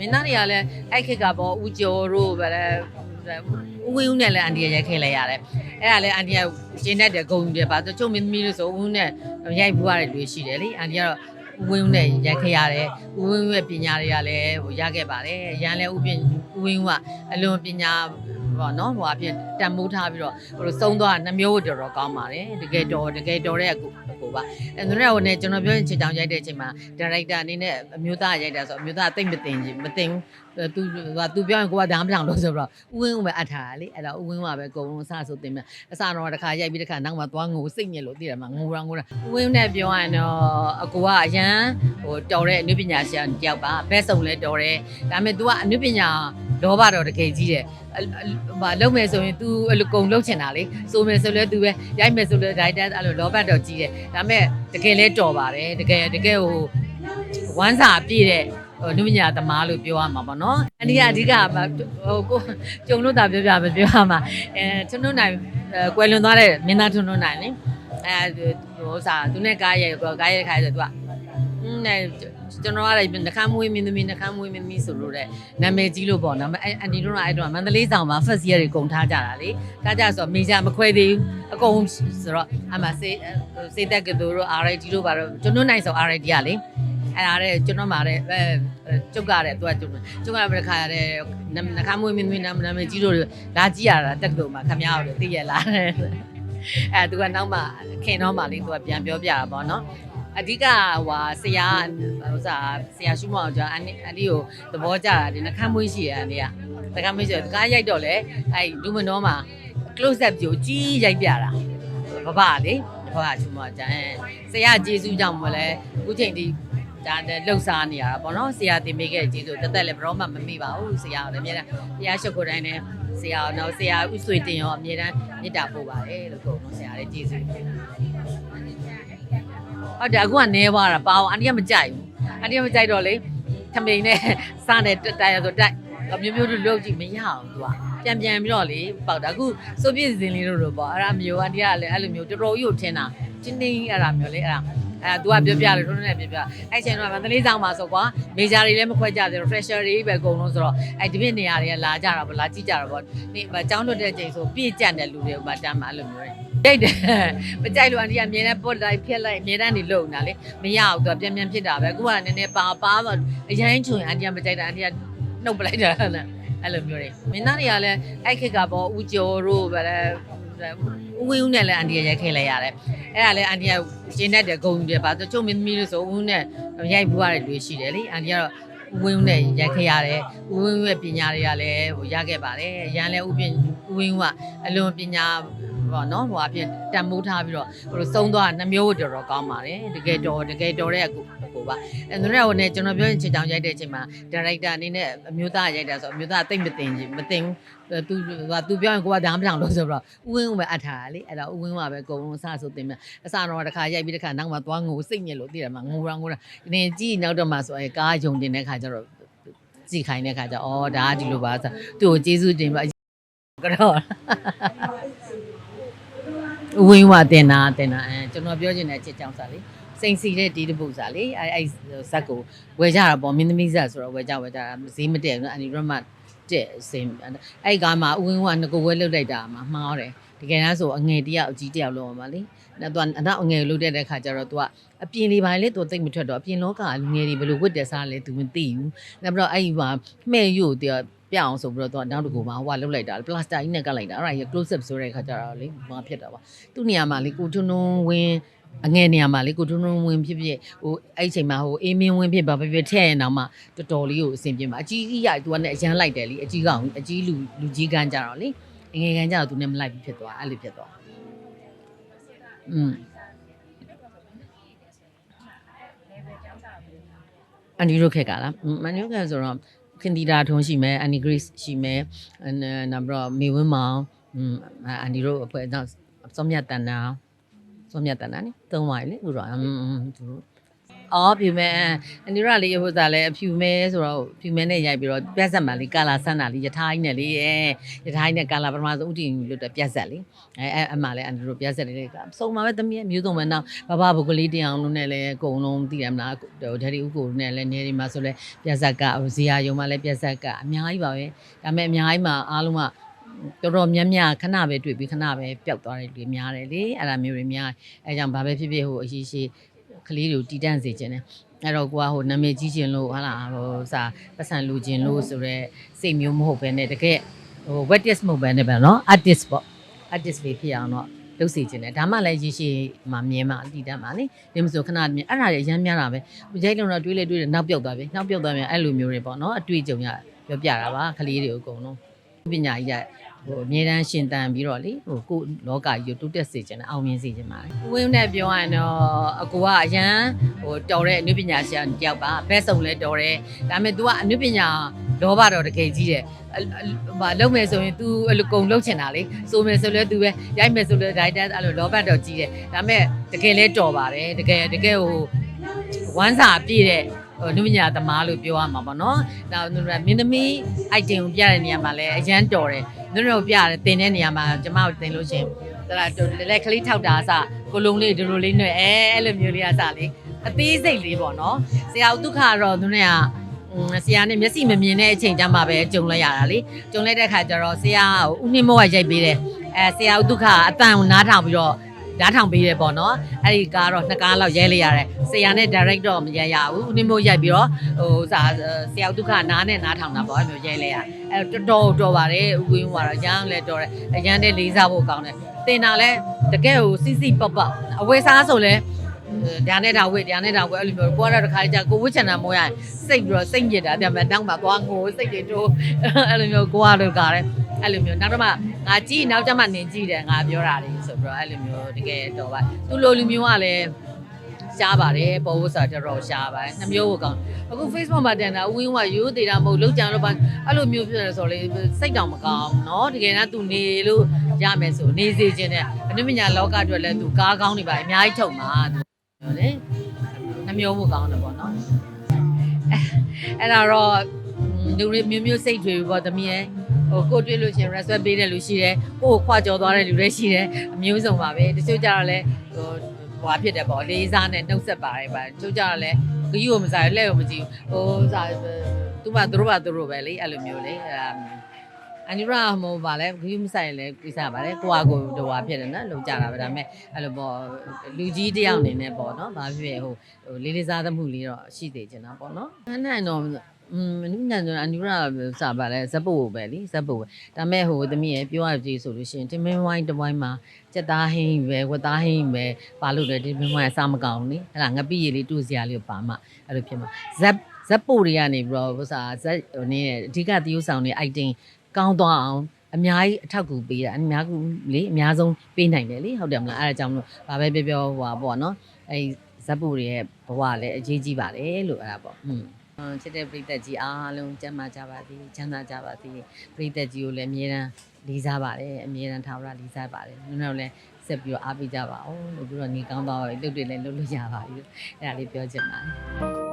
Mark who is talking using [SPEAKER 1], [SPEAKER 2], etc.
[SPEAKER 1] မင်းသားတွေကလည်းအဲ့ခက်ကပေါ့ဦးကျော်တို့ဗလဲဦးဝင်းဦးနဲ့လည်းအန်တီရိုက်ခဲ့လိုက်ရတယ်အဲ့ဒါလည်းအန်တီကရှင်းတတ်တယ်ဂုံတယ်ပါတချို့မင်းသမီးတို့ဆိုဦးနဲ့ရိုက်ဘူးရတဲ့လူရှိတယ်လေအန်တီကတော့ဦးဝင်းဦးနဲ့ရိုက်ခဲ့ရတယ်ဦးဝင်းဦးရဲ့ပညာတွေကလည်းဟိုရခဲ့ပါတယ်ရန်လည်းဦးပင်ဦးဝင်းဦးကအလွန်ပညာပေါ့နော်ဟိုအပြင်တန်မိုးထားပြီးတော့ဟိုသုံးသွားနှမျိုးတော်တော်ကောင်းပါတယ်တကယ်တော်တကယ်တော်တဲ့အကူအ ကူပါအဲသူတို့ကဟိုနဲ့ကျွန်တော်ပြောရင်ချစ်တောင်ရိုက်တဲ့အချိန်မှာဒါရိုက်တာအနေနဲ့အမျိုးသားရိုက်တာဆိုအမျိုးသားတိတ်မတင်ကြီးမတင်ဘူး သူကသူပြောရင်ကိုကဒါမှမပြောင်းလို့ဆိုတော့ဦးဝင်းဦးပဲအပ်ထားတာလေအဲ့တော့ဦးဝင်းဦးကပဲအကုန်လုံးအစဆိုတင်မယ်အစတော့တစ်ခါရိုက်ပြီးတစ်ခါနောက်မှသွားငိုစိတ်ညစ်လို့သိတယ်မှာငိုရငိုရဦးဝင်းဦးနဲ့ပြောရရင်တော့အကူကအရန်ဟိုတော်တဲ့အနုပညာရှင်တယောက်ပါဘက်စုံလဲတော်တယ်ဒါပေမဲ့ तू ကအနုပညာလောဘတော့တကယ်ကြီးတယ်ဟိုလုံးမယ်ဆိုရင် तू အလိုကုံလုံးချင်တာလေဆိုမယ်ဆိုလဲ तू ပဲရိုက်မယ်ဆိုလဲဒါတက်အဲ့လိုလောဘတော့ကြီးတယ်ဒါပေမဲ့တကယ်လဲတော်ပါတယ်တကယ်တကယ်ဟိုဝမ်းစာပြည့်တဲ့ လူပညာသမားလို့ပြောရမှာပေါ့နော်အန်ဒီကအဓိကဟိုကိုကျုံလို့တာပြောပြမပြောရမှာအဲထွန်းထွန်းနိုင်ကွယ်လွန်သွားတဲ့မင်းသားထွန်းထွန်းနိုင်လေအဲဟိုစာသူနဲ့ကားရဲကားရဲခိုင်းဆိုသူကအင်းနဲ့ကျွန်တော်ကလည်းနှခမ်းမွေးမင်းသမီးနှခမ်းမွေးမင်းသမီးဆိုလို့တဲ့နာမည်ကြီးလို့ပေါ့နော်အဲအန်ဒီတို့ကအဲ့တော့မန္တလေးဆောင်မှာ first year တွေကုန်ထားကြတာလေထားကြဆိုတော့မေဂျာမခွဲသေးဘူးအကုန်ဆိုတော့အမှစေစေတက်ကတူတို့ RID တို့ပါတော့ကျွန်တော်နိုင်ဆို RID ကလေ အဲ့ဒါတဲ့ကျွန်တော်မှာတဲ့အဲကျုပ်ကတဲ့သူကကျုပ်ကျုပ်ကလည်းခါရတဲ့နှခမ်းမွေးမင်းသမီးနာမည်ကြီးတို့လာကြည့်ရတာတက်တို့မှာခမရတို့သိရလားအဲသူကနောက်မှခင်တော့မှလေးသူကပြန်ပြောပြတာပေါ့နော်အဓိကဟိုဆရာဟိုစားဆရာရှုမောင်ကျော်အန်အန်ဒီကိုသဘောကျတာဒီနှခမ်းမွေးရှိရအန်ဒီကတကမ်းမွေးရှိတကားရိုက်တော့လေအဲ့လူမနောမှာ close up ကြိုကြီးရိုက်ပြတာဘဘလေဘဘရှုမောင်ကျော်ဆရာကျေးဇူးကြောင့်မလဲအခုချိန်ဒီ ဒါနဲ့လှုပ်ရှားနေရတာပေါ့နော်ဆရာတင်ပေးခဲ့ကျေးဇူးတက်တက်လည်းဘရောမှမမေ့ပါဘူးဆရာကလည်းအများအားဘုရားရှုပ်ကိုတိုင်းနဲ့ဆရာတော့ဆရာဥဆွေတင်ရောအမြဲတမ်းမေတ္တာပို့ပါတယ်လို့ကိုနော်ဆရာလည်းကျေးဇူးဟုတ်တယ်အခုကနေသွားတာပါအောင်အန်တီကမကြိုက်ဘူးအန်တီကမကြိုက်တော့လေထမိန်နဲ့စားနဲ့တက်တိုင်ရဆိုတိုက်မျိုးမျိုးတို့လုပ်ကြည့်မရအောင်သူကပြန်ပြန်ပြီးတော့လေပေါက်တာအခုစိုးပြည့်စင်လေးတို့လိုပေါ့အဲ့ဒါမျိုးအန်တီကလည်းအဲ့လိုမျိုးတော်တော်ကြီးကိုထင်တာချင်းတင်းအဲ့ဒါမျိုးလေအဲ့ဒါ အဲ့ तू ကပြောပြတယ်တို့နဲ့ပြောပြအဲ့ချိန်တော့မန္တလေးဆောင်မှာဆိုကွာမေဂျာတွေလည်းမခွဲကြသေးဘူး fresher တွေပဲအကုန်လုံးဆိုတော့အဲ့ဒီပြနေရာတွေကလာကြတာပေါ့လာကြည့်ကြတာပေါ့နေအကြောင်းလွတ်တဲ့ချိန်ဆိုပြည့်ကြက်တဲ့လူတွေဥပတမ်းမှာအဲ့လိုမျိုးတွေတိတ်တယ်မကြိုက်လို့အန်တီကအမြဲတမ်းပုတ်လိုက်ဖျက်လိုက်အမြဲတမ်းနေလုံနေတာလေမရဘူးသူကပြန်ပြန်ဖြစ်တာပဲအခုကနည်းနည်းပါပါတော့အရင်ချွင်အန်တီကမကြိုက်တာအန်တီကနှုတ်ပလိုက်တာလားအဲ့လိုမျိုးတွေမင်းသားတွေကလည်းအဲ့ခက်ကပေါ့ဦးကျော်တို့ဗလဲ ဦးဝင်းဦးနဲ့လည်းအန်တီရိုက်ခဲ့လိုက်ရတယ်အဲ့ဒါလည်းအန်တီကရှင်းတတ်တယ်ဂုံတယ်ပါတချို့မင်းသမီးတို့ဆိုဦးနဲ့ရိုက်ဘူးရတဲ့လူရှိတယ်လေအန်တီကတော့ဦးဝင်းဦးနဲ့ရိုက်ခဲ့ရတယ်ဦးဝင်းဦးရဲ့ပညာတွေကလည်းဟိုရခဲ့ပါတယ်ရန်လည်းဦးပင်ဦးဝင်းဦးကအလွန်ပညာ ပေါ့နော်ဟိုအပြင်တန်မိုးထားပြီးတော့ဟိုသုံးသွားနှမျိုးတော်တော်ကောင်းပါတယ်တကယ်တော်တကယ်တော်တဲ့အကူအကူပါအဲသူတို့ကဟိုနဲ့ကျွန်တော်ပြောရင်ချစ်တောင်ရိုက်တဲ့အချိန်မှာဒါရိုက်တာအနေနဲ့အမျိုးသားရိုက်တာဆိုအမျိုးသားတိတ်မတင်ကြီးမတင်ဘူးသူကသူပြောရင်ကိုကဒါမှမပြောင်းလို့ဆိုတော့ဦးဝင်းဦးပဲအပ်ထားတာလေအဲ့တော့ဦးဝင်းဦးကပဲအကုန်လုံးအစဆိုတင်မယ်အစတော့တစ်ခါရိုက်ပြီးတစ်ခါနောက်မှသွားငိုစိတ်ညစ်လို့သိတယ်မှာငိုရငိုရဒီနေ့ကြည့်နောက်တော့မှဆိုအဲကားယုံတင်တဲ့ခါကျတော့ကြည့်ခိုင်းတဲ့ခါကျအော်ဒါကဒီလိုပါဆိုသူ့ကိုကျေးဇူးတင်ပါကတော့ ဝင်းဝတင်တာတင်တာအဲကျွန်တော်ပြောချင်တဲ့အချက်ကြောင့်စားလေစိန်စီတဲ့ဒီတပုတ်စားလေအဲအဲဇက်ကိုဝယ်ကြတာပေါ့မင်းသမီးဇက်ဆိုတော့ဝယ်ကြဝယ်ကြတာဈေးမတည့်ဘူးအန်ဒီရမတဲ့စင်အဲ့ကမှဝင်းဝငကိုဝဲလုတ်လိုက်တာမှမှားတယ်တကယ်တမ်းဆိုအငယ်တယောက်အကြီးတယောက်လုံးပါလေနော်သူကအနောက်အငယ်လုတ်တဲ့ခါကျတော့သူကအပြင်လေးပိုင်းလေသူသိမ့်မထွက်တော့အပြင်လောကလူငယ်တွေဘယ်လိုဝတ်တယ်စားလဲသူမသိဘူးနောက်ပြီးတော့အဲ့ဒီမှာမှဲ့ရို့သူက ပြအောင်ဆိုပြီးတော့သူကနောက်တစ်ခုမှဟိုကလုတ်လိုက်တာပလတ်စတာကြီးနဲ့ကတ်လိုက်တာအဲ့ဒါကြီး close up ဆိုတဲ့ခါကျတော့လေမဖြစ်တာပါသူ့နေရာမှာလေကိုထွန်းထွန်းဝင်းအငယ်နေရာမှာလေကိုထွန်းထွန်းဝင်းဖြစ်ဖြစ်ဟိုအဲ့ဒီချိန်မှာဟိုအေးမင်းဝင်းဖြစ်ပါဖြစ်ဖြစ်ထည့်ရင်တော့မှတော်တော်လေးကိုအဆင်ပြေမှာအကြီးကြီးရသူကလည်းအရန်လိုက်တယ်လေအကြီးကောင်အကြီးလူလူကြီးကန်းကြတော့လေအငယ်ကန်းကြတော့သူနဲ့မလိုက်ဘူးဖြစ်သွားအဲ့လိုဖြစ်သွားอืมအန်ဒီရိုခက်ကလားအန်ဒီရိုခက်ဆိုတော့ ခင်တီတာထုံးရှိမယ်အန်နီဂရစ်ရှိမယ်နောက်ပြီးတော့မေဝင်းမောင်အန်ဒီရိုအဖွဲ့တော့စောမြတ်တန်နာစောမြတ်တန်နာနိသုံးပါလေသူတော့သူ အော်ဖြူမဲအန်ဒီရလေးဟိုစားလဲအဖြူမဲဆိုတော့ဖြူမဲနဲ့ရိုက်ပြီးတော့ပြက်ဆက်မှလေးကာလာဆန်းတာလေးယထာကြီးနဲ့လေးအဲယထာကြီးနဲ့ကာလာပထမဆုံးဥတီလွတ်တဲ့ပြက်ဆက်လေးအဲအဲအမှလည်းအန်ဒီရပြက်ဆက်လေးကစုံမှာပဲသမီးမျိုးစုံပဲနောက်ဘဘဘုကလေးတင်အောင်လို့နဲ့လည်းအကုန်လုံးသိရမလားဟိုဒက်ဒီဥကိုနဲ့လည်းနေဒီမှာဆိုလဲပြက်ဆက်ကဇီယာယုံမှာလည်းပြက်ဆက်ကအများကြီးပါပဲဒါပေမဲ့အများကြီးမှာအားလုံးကတော်တော်များများခဏပဲတွေ့ပြီးခဏပဲပျောက်သွားတယ်လူများတယ်လေအဲ့ဒါမျိုးတွေများအဲကြောင့်ဘာပဲဖြစ်ဖြစ်ဟိုအရှိရှိ ကလေးတွေကိုတည်တံ့စေခြင်းနဲ့အဲ့တော့ကိုကဟိုနာမည်ကြီးခြင်းလို့ဟာလာဟိုစာပတ်စံလူခြင်းလို့ဆိုတော့စိတ်မျိုးမဟုတ်ပဲနဲ့တကယ်ဟို wettest မဟုတ်ပဲနဲ့ပဲနော် artist ပေါ့ artist လေးဖြစ်အောင်တော့လုပ်စီခြင်းနဲ့ဒါမှလည်းရည်ရှိမှမြင်မှအတိတတ်မှလေဒီမဆိုခဏမြင်အဲ့ဒါတွေရမ်းများတာပဲရိုက်လုံတော့တွေးလေတွေးလေနောက်ပြောက်သွားပြီနောက်ပြောက်သွားပြန်အဲ့လိုမျိုးတွေပေါ့နော်အတွေ့အကြုံရပြောပြတာပါကလေးတွေအကုန်လုံးပညာကြီးရ ဟိုအမြဲတမ်းရှင်တန်ပြီးတော့လေဟိုကိုယ့်လောကကြီးကိုတိုးတက်စေချင်တယ်အောင်မြင်စေချင်ပါတယ်။ဝင်းနဲ့ပြောရရင်တော့အကူကအရန်ဟိုတော်တဲ့အနုပညာရှင်တယောက်ပါဘက်စုံလဲတော်တယ်။ဒါပေမဲ့ तू ကအနုပညာလောဘတော်တကယ်ကြီးတယ်။ဟိုလုံးမယ်ဆိုရင် तू အလိုကုံလုံးချင်တာလေ။ဆိုမယ်ဆိုလဲ तू ပဲရိုက်မယ်ဆိုလဲဒါတက်အဲ့လိုလောဘတော်ကြီးတယ်။ဒါပေမဲ့တကယ်လဲတော်ပါတယ်။တကယ်တကယ်ဟိုဝမ်းစာပြည့်တဲ့ ဟိုနုပညာသမားလို့ပြောရမှာပေါ့နော်။ဒါမင်းသမီး item ကိုပြတဲ့နေရာမှာလည်းအရန်တော်တယ်။နုတို့ပြတယ်တင်တဲ့နေရာမှာကျမတို့တင်လို့ရှရင်ဒါလာလက်ကလေးထောက်တာအစကိုလုံးလေးဒီလိုလေးနှွဲအဲအဲ့လိုမျိုးလေးအစလေးအသေးစိတ်လေးပေါ့နော်။ဆရာဒုက္ခကတော့သူနဲ့ကဆရာနဲ့မျက်စိမမြင်တဲ့အချိန်ကျမှပဲကြုံလိုက်ရတာလေ။ကြုံလိုက်တဲ့ခါကျတော့ဆရာဦးနှင်းမောကရိုက်ပေးတယ်။အဲဆရာဒုက္ခအတန်ကိုနားထောင်ပြီးတော့ ဓာတ်ထောင်ပေးတယ်ပေါ့နော်အဲ့ဒီကားတော့နှစ်ကားလောက်ရဲလိုက်ရတယ်ဆရာနဲ့ direct တော့မရဲရဘူးဦးနေမို့ရိုက်ပြီးတော့ဟိုစာဆရာဒုက္ခနားနဲ့နားထောင်တာပေါ့အဲ့လိုရဲလိုက်ရအဲ့တော်တော်တော်ပါတယ်ဦးဝင်းကတော့ရမ်းလဲတော်တယ်အရန်နဲ့လေးစားဖို့ကောင်းတယ်တင်တာလဲတကယ်ကိုစီစီပပအဝယ်စားဆိုလဲဒါနဲ့ဒါဝစ်ဒါနဲ့ဒါဝစ်အဲ့လိုမျိုးကိုကတော့တခါကြကိုဝစ်ချန်တာမိုးရစိတ်ပြီးတော့စိတ်ညစ်တာဒါပေမဲ့တောင်းမှာသွားငိုစိတ်တွေတိုးအဲ့လိုမျိုးကိုကတော့ကားတယ် အဲ့လိုမျိုးနောက်တော့မှငါကြည့်နောက်ကျမှနင်ကြည့်တယ်ငါပြောတာလေဆိုပြီးတော့အဲ့လိုမျိုးတကယ်တော့ပါသူလိုလူမျိုးကလည်းရှားပါတယ်ပေါ်ဖို့ဆိုတာတော်တော်ရှားပါတယ်နှမျိုးကိုကောင်းအခု Facebook မှာတင်တာဝင်းဝရိုးသေးတာမဟုတ်လောက်ကြံတော့ပါအဲ့လိုမျိုးဖြစ်နေဆိုလေစိတ်တောင်မကောင်းเนาะတကယ်တော့သူနေလို့ရမယ်ဆိုနေစေခြင်းနဲ့အနုပညာလောကအတွက်လည်းသူကားကောင်းနေပါအများကြီးထုံပါသူလေနှမျိုးကိုကောင်းတယ်ပေါ့เนาะအဲ့ဒါတော့လူမျိုးမျိုးစိတ်တွေပေါ့သမီးရဲ့ ဟိုကိုတွေ့လို့ရှင် respect ပေးတဲ့လူရှိတယ်ကိုကိုခွာကြော်သွားတဲ့လူလည်းရှိတယ်အမျိုးစုံပါပဲတချို့ကြတော့လဲဟိုဟွာဖြစ်တယ်ပေါ့လေးစားနဲ့နှုတ်ဆက်ပါတယ်ပါတချို့ကြတော့လဲဂယူကိုမစားလက်ကိုမကြည့်ဟိုစားသူမသူတို့ပါသူတို့ပဲလေအဲ့လိုမျိုးလေအန်ယူရာဟိုဗာလဲဂယူမဆိုင်လဲကိစ္စပါလေကိုကကိုတော့ဟာဖြစ်တယ်နော်လုံကြတာပဲဒါပေမဲ့အဲ့လိုပေါ့လူကြီးတယောက်အနေနဲ့ပေါ့နော်ဘာဖြစ်ဖြစ်ဟိုဟိုလေးလေးစားသမှုလေးတော့ရှိသေးချင်တာပေါ့နော်အဲ့နိုင်တော့ อืมနုညံဆိုအန်ယူရာစာပါလဲဇက်ပုတ်ပဲလीဇက်ပုတ်ပဲဒါမဲ့ဟိုသမီးရပြောရကြည့်ဆိုလို့ရှိရင်တင်မင်းဝိုင်းတစ်ဝိုင်းမှာစက်သားဟင်းပဲဝက်သားဟင်းပဲပါလို့တယ်တင်မင်းဝိုင်းအစားမကောင်းဘူးနိအဲ့ဒါငပိရည်လေးတူစရာလေးကိုပါမှအဲ့လိုဖြစ်မှာဇက်ဇက်ပုတ်တွေကနေပြီးတော့ဟိုစားဇက်ဟိုနည်းအဓိကသီးဥဆောင်နေ item ကောင်းသွားအောင်အများကြီးအထောက်အကူပေးတာအများကူလေအများဆုံးပေးနိုင်တယ်လေဟုတ်တယ်မလားအဲ့ဒါကြောင့်မလို့ဘာပဲပြောပြောဟိုပါပေါ့နော်အဲ့ဇက်ပူတွေရဲ့ဘဝလည်းအရေးကြီးပါတယ်လို့အဲ့ဒါပေါ့อืม ချစ်တဲ့ပရိသတ်ကြီးအားလုံးကျမ်းမာကြပါသည်ချမ်းသာကြပါသည်ပရိသတ်ကြီးကိုလည်းအမြဲတမ်းလေးစားပါတယ်အမြဲတမ်းထားရလေးစားပါတယ်နင်တို့လည်းဆက်ပြီးတော့အားပေးကြပါဦးလို့ပြီးတော့နေကောင်းသွားပါပြီလုပ်တွေလည်းလုပ်လို့ရပါပြီအဲ့ဒါလေးပြောချင်ပါတယ်